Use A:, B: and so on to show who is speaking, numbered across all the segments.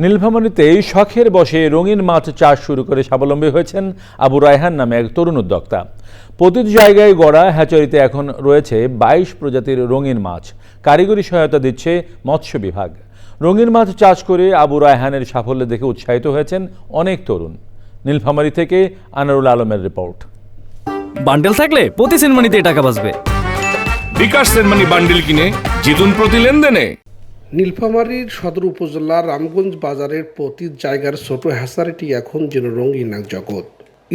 A: নীলফামারীতে শখের বসে রঙিন মাছ চাষ শুরু করে স্বাবলম্বী হয়েছেন আবু রায়হান নামে এক তরুণ উদ্যোক্তা। প্রতিটি জায়গায় গড়া হ্যাচারিতে এখন রয়েছে বাইশ প্রজাতির রঙিন মাছ। কারিগরি সহায়তা দিচ্ছে মৎস্য বিভাগ। রঙিন মাছ চাষ করে আবু রায়হানের সাফল্য দেখে উৎসাহিত হয়েছেন অনেক তরুণ। নীলফামারী থেকে আনারুল আলমের রিপোর্ট।
B: বান্ডেল থাকলে প্রতি সেনমানিতে টাকা বাঁচবে।
C: বিকাশ সেনমানি বান্ডিল কিনে জিতুন প্রতি লেনদেনে।
D: নীলফামারীর সদর উপজেলার রামগঞ্জ বাজারের প্রতি জায়গার ছোট হ্যাসারিটি এখন যেন রঙিন এক জগৎ।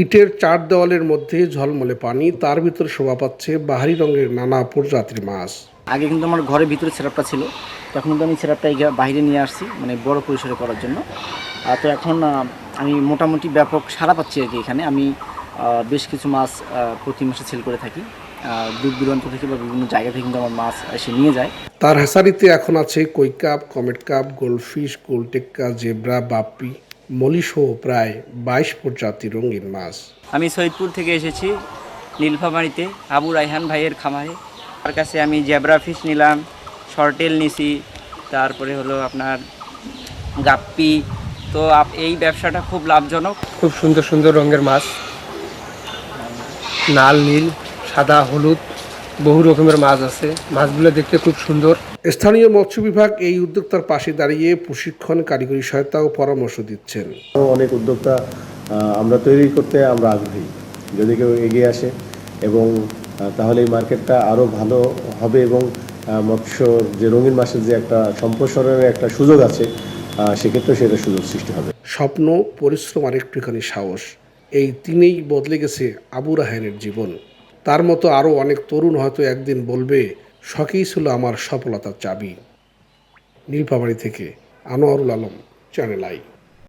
D: ইটের চার দেওয়ালের মধ্যে ঝলমলে পানি, তার ভিতরে শোভা পাচ্ছে বাহারি রঙের নানা প্রজাতির মাছ।
E: আগে কিন্তু আমার ঘরের ভিতরে সেটআপটা ছিল, তখন কিন্তু আমি সেটআপটা বাইরে নিয়ে আসছি মানে বড় পরিসরে করার জন্য। তো এখন আমি মোটামুটি ব্যাপক সারা পাচ্ছি আর কি এখানে। আমি বেশ কিছু মাছ প্রতি মাসে সেল করে থাকি। দূর দূরান্ত থেকে বা বিভিন্ন জায়গা থেকে কিন্তু আমার মাছ এসে নিয়ে যায়।
D: তার হ্যাসারিতে এখন আছে কই কাপ কমেট কাপ গোল্ডফিশ গোলটেক্কা জেব্রা বাপ্পি মলিসহ প্রায় বাইশ প্রজাতির রঙিন মাছ।
F: আমি সৈয়দপুর থেকে এসেছি নীলফামারিতে আবু রাইহান ভাইয়ের খামারে। তার কাছে আমি জেব্রা ফিশ নিলাম শর্টেল নিছি তারপরে হলো আপনার গাপ্পি। তো এই ব্যবসাটা খুব লাভজনক।
G: খুব সুন্দর সুন্দর রঙের মাছ। লাল নীল। সাদা হলুদ বহু রকমের মাছ আছে। মাছগুলো দেখতে খুব সুন্দর।
D: স্থানীয় মৎস্য বিভাগ এই উদ্যোক্তার পাশে দাঁড়িয়ে প্রশিক্ষণ কারিগরি সহায়তা ও পরামর্শ দিচ্ছেন।
H: অনেক উদ্যোক্তা আমরা তৈরি করতে আমরা আগ্রহী। যদি কেউ এগিয়ে আসে এবং তাহলে এই মার্কেটটা আরও ভালো হবে এবং মৎস্য যে রঙিন মাছের যে একটা সম্প্রসারণের একটা সুযোগ আছে সেক্ষেত্রে সেটা সুযোগ সৃষ্টি হবে।
D: স্বপ্ন পরিশ্রম আর একটুখানি সাহস এই তিনেই বদলে গেছে আবু রাহানের জীবন। তার মতো আরও অনেক তরুণ হয়তো একদিন বলবে শখেই ছিল আমার সফলতার চাবি। নীলপাবাড়ি থেকে আনোয়ারুল আলম চ্যানেল আই